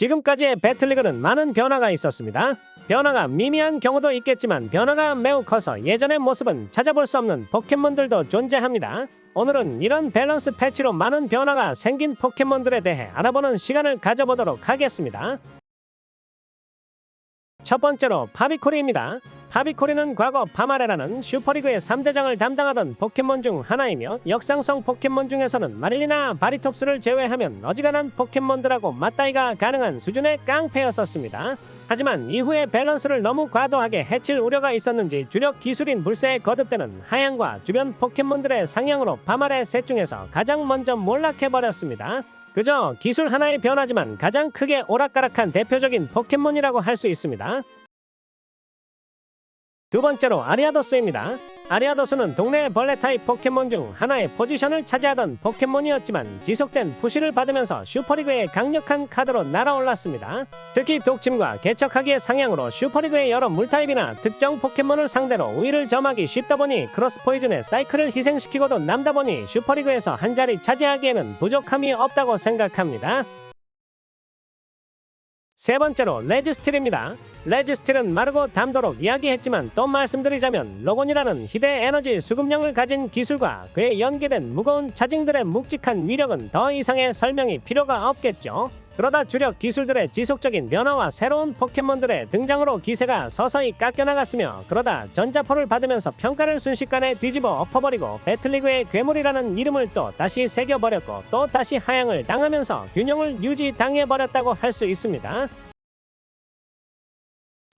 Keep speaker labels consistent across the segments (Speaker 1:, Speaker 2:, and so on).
Speaker 1: 지금까지의 배틀리그는 많은 변화가 있었습니다. 변화가 미미한 경우도 있겠지만 변화가 매우 커서 예전의 모습은 찾아볼 수 없는 포켓몬들도 존재합니다. 오늘은 이런 밸런스 패치로 많은 변화가 생긴 포켓몬들에 대해 알아보는 시간을 가져보도록 하겠습니다. 첫 번째로 파비코리입니다. 파비코리는 과거 파마레라는 슈퍼리그의 3대장을 담당하던 포켓몬 중 하나이며 역상성 포켓몬 중에서는 마릴리나 바리톱스를 제외하면 어지간한 포켓몬들하고 맞다이가 가능한 수준의 깡패였었습니다. 하지만 이후에 밸런스를 너무 과도하게 해칠 우려가 있었는지 주력 기술인 불새에 거듭되는 하양과 주변 포켓몬들의 상향으로 파마레 셋 중에서 가장 먼저 몰락해버렸습니다. 그저 기술 하나의 변화지만 가장 크게 오락가락한 대표적인 포켓몬이라고 할 수 있습니다. 두 번째로 아리아도스입니다. 아리아도스는 동네 벌레 타입 포켓몬 중 하나의 포지션을 차지하던 포켓몬이었지만 지속된 푸시를 받으면서 슈퍼리그의 강력한 카드로 날아올랐습니다. 특히 독침과 개척하기의 상향으로 슈퍼리그의 여러 물타입이나 특정 포켓몬을 상대로 우위를 점하기 쉽다 보니 크로스 포이즌의 사이클을 희생시키고도 남다 보니 슈퍼리그에서 한 자리 차지하기에는 부족함이 없다고 생각합니다. 세 번째로 레지스틸입니다. 레지스틸은 마르고 담도록 이야기했지만 또 말씀드리자면 로곤이라는 희대 에너지 수급량을 가진 기술과 그에 연계된 무거운 차징들의 묵직한 위력은 더 이상의 설명이 필요가 없겠죠. 그러다 주력 기술들의 지속적인 변화와 새로운 포켓몬들의 등장으로 기세가 서서히 깎여나갔으며 그러다 전자포를 받으면서 평가를 순식간에 뒤집어 엎어버리고 배틀리그의 괴물이라는 이름을 또 다시 새겨버렸고 또 다시 하향을 당하면서 균형을 유지당해버렸다고 할 수 있습니다.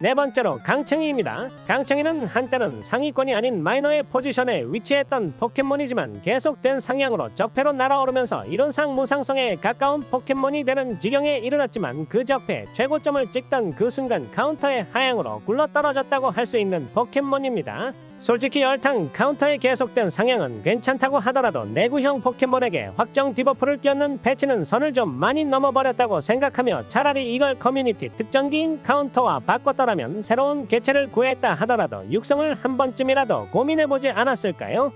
Speaker 1: 네 번째로 강챙이입니다. 강챙이는 한때는 상위권이 아닌 마이너의 포지션에 위치했던 포켓몬이지만 계속된 상향으로 적폐로 날아오르면서 이론상 무상성에 가까운 포켓몬이 되는 지경에 이르렀지만 그 적폐 최고점을 찍던 그 순간 카운터의 하향으로 굴러떨어졌다고 할 수 있는 포켓몬입니다. 솔직히 열탕 카운터의 계속된 상향은 괜찮다고 하더라도 내구형 포켓몬에게 확정 디버프를 띄얹는 패치는 선을 좀 많이 넘어버렸다고 생각하며 차라리 이걸 커뮤니티 특정기인 카운터와 바꿨더라면 새로운 개체를 구했다 하더라도 육성을 한 번쯤이라도 고민해보지 않았을까요?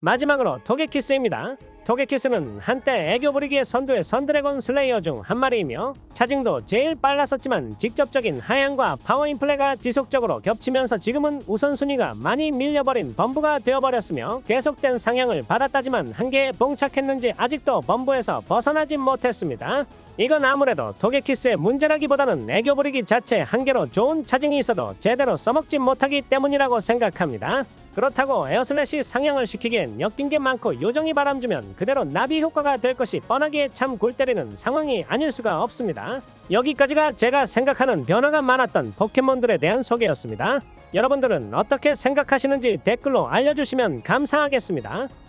Speaker 1: 마지막으로 토게키스입니다. 토게키스는 한때 애교 부리기의 선두의 선드래곤 슬레이어 중 한 마리이며 차징도 제일 빨랐었지만 직접적인 하향과 파워 인플레가 지속적으로 겹치면서 지금은 우선순위가 많이 밀려버린 범부가 되어버렸으며 계속된 상향을 받았다지만 한계에 봉착했는지 아직도 범부에서 벗어나지 못했습니다. 이건 아무래도 토게키스의 문제라기보다는 애교 부리기 자체 한계로 좋은 차징이 있어도 제대로 써먹지 못하기 때문이라고 생각합니다. 그렇다고 에어슬래시 상향을 시키기엔 엮인 게 많고 요정이 바람주면 그대로 나비 효과가 될 것이 뻔하기에 참 골 때리는 상황이 아닐 수가 없습니다. 여기까지가 제가 생각하는 변화가 많았던 포켓몬들에 대한 소개였습니다. 여러분들은 어떻게 생각하시는지 댓글로 알려주시면 감사하겠습니다.